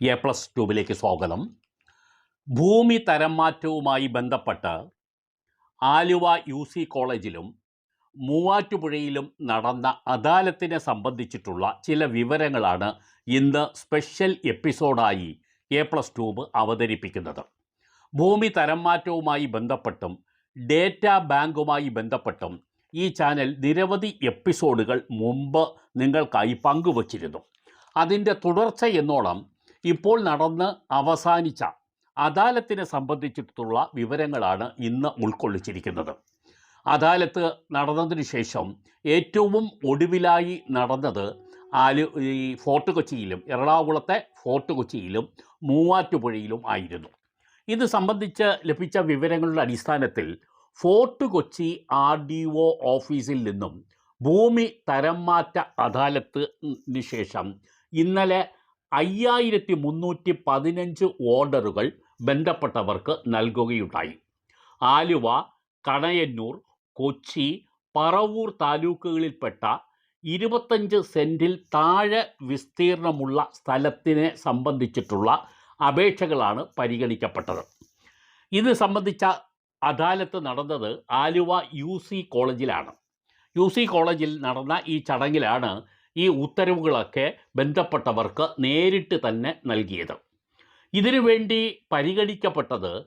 A plus ട്യൂബിലേക്ക് സ്വാഗതം. ഭൂമി തരം മാറ്റവുമായി ബന്ധപ്പെട്ട് ആലുവ യു സി കോളേജിലും മൂവാറ്റുപുഴയിലും നടന്ന അദാലത്തിനെ സംബന്ധിച്ചിട്ടുള്ള ചില വിവരങ്ങളാണ് ഇന്ന് സ്പെഷ്യൽ എപ്പിസോഡായി എ പ്ലസ് ട്യൂബ് അവതരിപ്പിക്കുന്നത്. ഭൂമി തരം മാറ്റവുമായി ബന്ധപ്പെട്ടും ഡേറ്റ ബാങ്കുമായി ബന്ധപ്പെട്ടും ഈ ചാനൽ നിരവധി എപ്പിസോഡുകൾ മുമ്പ് നിങ്ങൾക്കായി പങ്കുവച്ചിരുന്നു. അതിന്റെ തുടർച്ച എന്നോണം ഇപ്പോൾ നടന്ന് അവസാനിച്ച അദാലത്തിനെ സംബന്ധിച്ചിട്ടുള്ള വിവരങ്ങളാണ് ഇന്ന് ഉൾക്കൊള്ളിച്ചിരിക്കുന്നത്. അദാലത്ത് നടന്നതിന് ശേഷം ഏറ്റവും ഒടുവിലായി നടന്നത് ആലു ഈ ഫോർട്ട് കൊച്ചിയിലും എറണാകുളത്തെ ഫോർട്ട് കൊച്ചിയിലും മൂവാറ്റുപുഴയിലും ആയിരുന്നു. ഇത് സംബന്ധിച്ച് ലഭിച്ച വിവരങ്ങളുടെ അടിസ്ഥാനത്തിൽ Fort Kochi R D O ഓഫീസിൽ നിന്നും ഭൂമി തരം മാറ്റ അദാലത്തിന് ശേഷം ഇന്നലെ അയ്യായിരത്തി മുന്നൂറ്റി പതിനഞ്ച് ഓർഡറുകൾ ബന്ധപ്പെട്ടവർക്ക് നൽകുകയുണ്ടായി. ആലുവ കണയന്നൂർ കൊച്ചി പറവൂർ താലൂക്കുകളിൽപ്പെട്ട ഇരുപത്തഞ്ച് സെന്റിൽ താഴെ വിസ്തീർണമുള്ള സ്ഥലത്തിനെ സംബന്ധിച്ചിട്ടുള്ള അപേക്ഷകളാണ് പരിഗണിക്കപ്പെട്ടത്. ഇത് സംബന്ധിച്ച അദാലത്ത് നടന്നത് ആലുവ യു സി കോളേജിലാണ്. യു സി കോളേജിൽ നടന്ന ഈ ചടങ്ങിലാണ് ഈ ഉത്തരവുകളൊക്കെ ബന്ധപ്പെട്ടവർക്ക് നേരിട്ട് തന്നെ നൽകിയത്. ഇതിനുവേണ്ടി പരിഗണിക്കപ്പെട്ടത്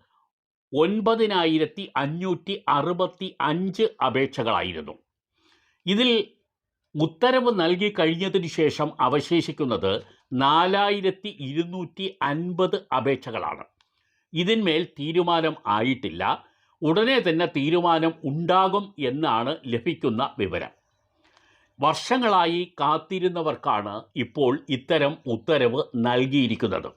ഒൻപതിനായിരത്തി അഞ്ഞൂറ്റി അറുപത്തി അഞ്ച് അപേക്ഷകളായിരുന്നു. ഇതിൽ ഉത്തരവ് നൽകി കഴിഞ്ഞതിന് ശേഷം അവശേഷിക്കുന്നത് നാലായിരത്തി ഇരുന്നൂറ്റി അൻപത് അപേക്ഷകളാണ്. ഇതിന്മേൽ തീരുമാനം ആയിട്ടില്ല. ഉടനെ തന്നെ തീരുമാനം ഉണ്ടാകും എന്നാണ് ലഭിക്കുന്ന വിവരം. വർഷങ്ങളായി കാത്തിരുന്നവർക്കാണ് ഇപ്പോൾ ഇത്തരം ഉത്തരവ് നൽകിയിരിക്കുന്നത്.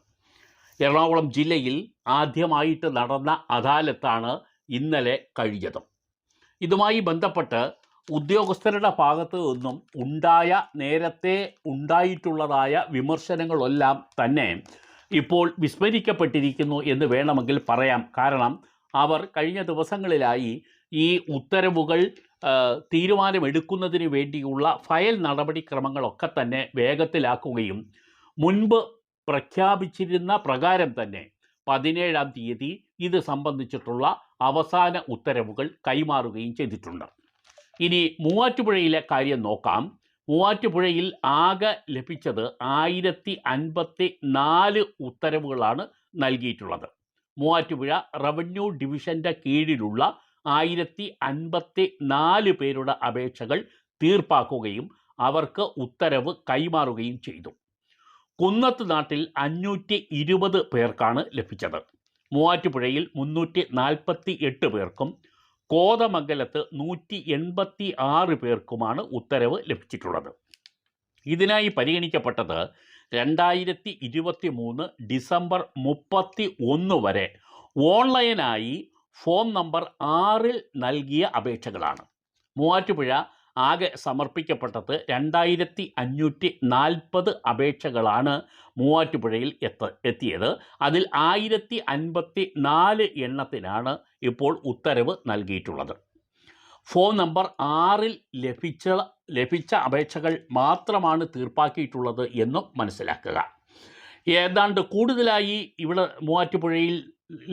എറണാകുളം ജില്ലയിൽ ആദ്യമായിട്ട് നടന്ന അദാലത്താണ് ഇന്നലെ കഴിഞ്ഞത്. ഇതുമായി ബന്ധപ്പെട്ട് ഉദ്യോഗസ്ഥരുടെ ഭാഗത്തു നിന്നും ഉണ്ടായ നേരത്തെ ഉണ്ടായിട്ടുള്ളതായ വിമർശനങ്ങളെല്ലാം തന്നെ ഇപ്പോൾ വിസ്മരിക്കപ്പെട്ടിരിക്കുന്നു എന്ന് വേണമെങ്കിൽ പറയാം. കാരണം അവർ കഴിഞ്ഞ ദിവസങ്ങളിലായി ഈ ഉത്തരവുകൾ തീരുമാനമെടുക്കുന്നതിന് വേണ്ടിയുള്ള ഫയൽ നടപടിക്രമങ്ങളൊക്കെ തന്നെ വേഗത്തിലാക്കുകയും മുൻപ് പ്രഖ്യാപിച്ചിരുന്ന പ്രകാരം തന്നെ പതിനേഴാം തീയതി ഇത് സംബന്ധിച്ചിട്ടുള്ള അവസാന ഉത്തരവുകൾ കൈമാറുകയും ചെയ്തിട്ടുണ്ട്. ഇനി മൂവാറ്റുപുഴയിലെ കാര്യം നോക്കാം. മൂവാറ്റുപുഴയിൽ ആകെ ലഭിച്ചത് ആയിരത്തി അൻപത്തി നാല് ഉത്തരവുകളാണ് നൽകിയിട്ടുള്ളത്. മൂവാറ്റുപുഴ റവന്യൂ ഡിവിഷന്റെ കീഴിലുള്ള ആയിരത്തി അൻപത്തി നാല് പേരുടെ അപേക്ഷകൾ തീർപ്പാക്കുകയും അവർക്ക് ഉത്തരവ് കൈമാറുകയും ചെയ്തു. കുന്നത്ത് നാട്ടിൽ അഞ്ഞൂറ്റി ഇരുപത് പേർക്കാണ് ലഭിച്ചത്. മൂവാറ്റുപുഴയിൽ മുന്നൂറ്റി നാൽപ്പത്തി എട്ട് പേർക്കും കോതമംഗലത്ത് നൂറ്റി എൺപത്തി ആറ് പേർക്കുമാണ് ഉത്തരവ് ലഭിച്ചിട്ടുള്ളത്. ഇതിനായി പരിഗണിക്കപ്പെട്ടത് രണ്ടായിരത്തി ഇരുപത്തി മൂന്ന് ഡിസംബർ മുപ്പത്തി ഒന്ന് വരെ ഓൺലൈനായി ഫോം നമ്പർ ആറിൽ നൽകിയ അപേക്ഷകളാണ്. മൂവാറ്റുപുഴ ആകെ സമർപ്പിക്കപ്പെട്ടത് രണ്ടായിരത്തി അഞ്ഞൂറ്റി നാൽപ്പത് അപേക്ഷകളാണ് മൂവാറ്റുപുഴയിൽ എത്ത എത്തിയത്. അതിൽ ആയിരത്തി അൻപത്തി നാല് എണ്ണത്തിനാണ് ഇപ്പോൾ ഉത്തരവ് നൽകിയിട്ടുള്ളത്. ഫോൺ നമ്പർ ആറിൽ ലഭിച്ച ലഭിച്ച അപേക്ഷകൾ മാത്രമാണ് തീർപ്പാക്കിയിട്ടുള്ളത് എന്നും മനസ്സിലാക്കുക. ഏതാണ്ട് കൂടുതലായി ഇവിടെ മൂവാറ്റുപുഴയിൽ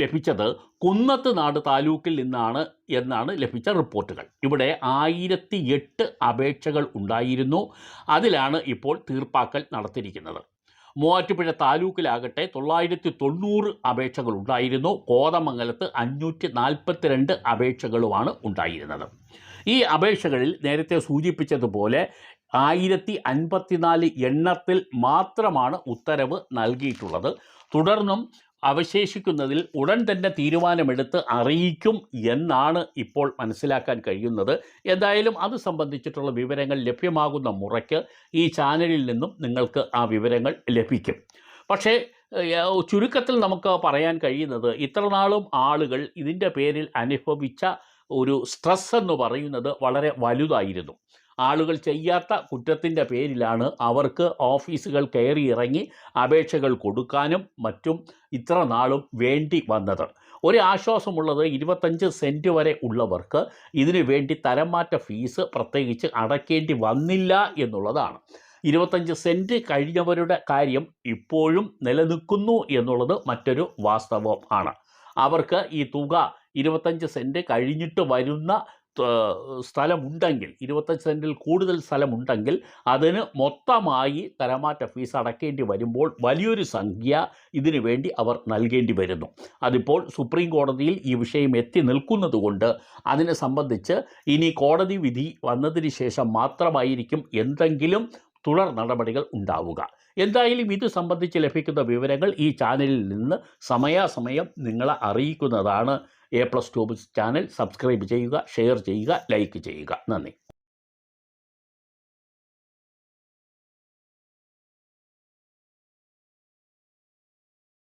ലഭിച്ചത് കുന്നത്ത് നാട് താലൂക്കിൽ നിന്നാണ് എന്നാണ് ലഭിച്ച റിപ്പോർട്ടുകൾ. ഇവിടെ ആയിരത്തി എട്ട് അപേക്ഷകൾ ഉണ്ടായിരുന്നു. അതിലാണ് ഇപ്പോൾ തീർപ്പാക്കൽ നടത്തിയിരിക്കുന്നത്. മൂവാറ്റുപുഴ താലൂക്കിലാകട്ടെ തൊള്ളായിരത്തി തൊണ്ണൂറ് അപേക്ഷകൾ ഉണ്ടായിരുന്നു. കോതമംഗലത്ത് അഞ്ഞൂറ്റി നാൽപ്പത്തിരണ്ട് അപേക്ഷകളുമാണ് ഉണ്ടായിരുന്നത്. ഈ അപേക്ഷകളിൽ നേരത്തെ സൂചിപ്പിച്ചതുപോലെ ആയിരത്തി അൻപത്തിനാല് എണ്ണത്തിൽ മാത്രമാണ് ഉത്തരവ് നൽകിയിട്ടുള്ളത്. തുടർന്നും അവശേഷിക്കുന്നതിൽ ഉടൻ തന്നെ തീരുമാനമെടുത്ത് അറിയിക്കും എന്നാണ് ഇപ്പോൾ മനസ്സിലാക്കാൻ കഴിയുന്നത്. എന്തായാലും അത് സംബന്ധിച്ചിട്ടുള്ള വിവരങ്ങൾ ലഭ്യമാകുന്ന മുറയ്ക്ക് ഈ ചാനലിൽ നിന്നും നിങ്ങൾക്ക് ആ വിവരങ്ങൾ ലഭിക്കും. പക്ഷേ ചുരുക്കത്തിൽ നമുക്ക് പറയാൻ കഴിയുന്നത് ഇത്രനാളും ആളുകൾ ഇതിന്റെ പേരിൽ അനുഭവിച്ച ഒരു സ്ട്രെസ് എന്ന് പറയുന്നത് വളരെ വലുതായിരുന്നു. ആളുകൾ ചെയ്യാത്ത കുറ്റത്തിന്റെ പേരിലാണ് അവർക്ക് ഓഫീസുകൾ കയറി ഇറങ്ങി അപേക്ഷകൾ കൊടുക്കാനും മറ്റും ഇത്ര നാളും വേണ്ടി വന്നത്. ഒരു ആശ്വാസമുള്ളത് ഇരുപത്തഞ്ച് സെന്റ് വരെ ഉള്ളവർക്ക് ഇതിനു വേണ്ടി തരം മാറ്റ ഫീസ് പ്രത്യേകിച്ച് അടയ്ക്കേണ്ടി വന്നില്ല എന്നുള്ളതാണ്. ഇരുപത്തഞ്ച് സെന്റ് കഴിഞ്ഞവരുടെ കാര്യം ഇപ്പോഴും നിലനിൽക്കുന്നു എന്നുള്ളത് മറ്റൊരു വാസ്തവം ആണ്. അവർക്ക് ഈ തുക ഇരുപത്തഞ്ച് സെന്റ് കഴിഞ്ഞിട്ട് വരുന്ന സ്ഥലമുണ്ടെങ്കിൽ ഇരുപത്തഞ്ച് സെന്റിൽ കൂടുതൽ സ്ഥലമുണ്ടെങ്കിൽ അതിന് മൊത്തമായി തരമാറ്റ ഫീസ് അടക്കേണ്ടി വരുമ്പോൾ വലിയൊരു സംഖ്യ ഇതിനു വേണ്ടി അവർ നൽകേണ്ടി വരുന്നു. അതിപ്പോൾ സുപ്രീം കോടതിയിൽ ഈ വിഷയം എത്തി നിൽക്കുന്നത് കൊണ്ട് അതിനെ സംബന്ധിച്ച് ഇനി കോടതി വിധി വന്നതിന് ശേഷം മാത്രമായിരിക്കും എന്തെങ്കിലും തുടർ നടപടികൾ ഉണ്ടാവുക. എന്തായാലും ഇത് സംബന്ധിച്ച് ലഭിക്കുന്ന വിവരങ്ങൾ ഈ ചാനലിൽ നിന്ന് സമയാസമയം നിങ്ങളെ അറിയിക്കുന്നതാണ്. A plus two channel subscribe ചെയ്യുക ഷെയർ ചെയ്യുക ലൈക്ക് ചെയ്യുക. നന്ദി.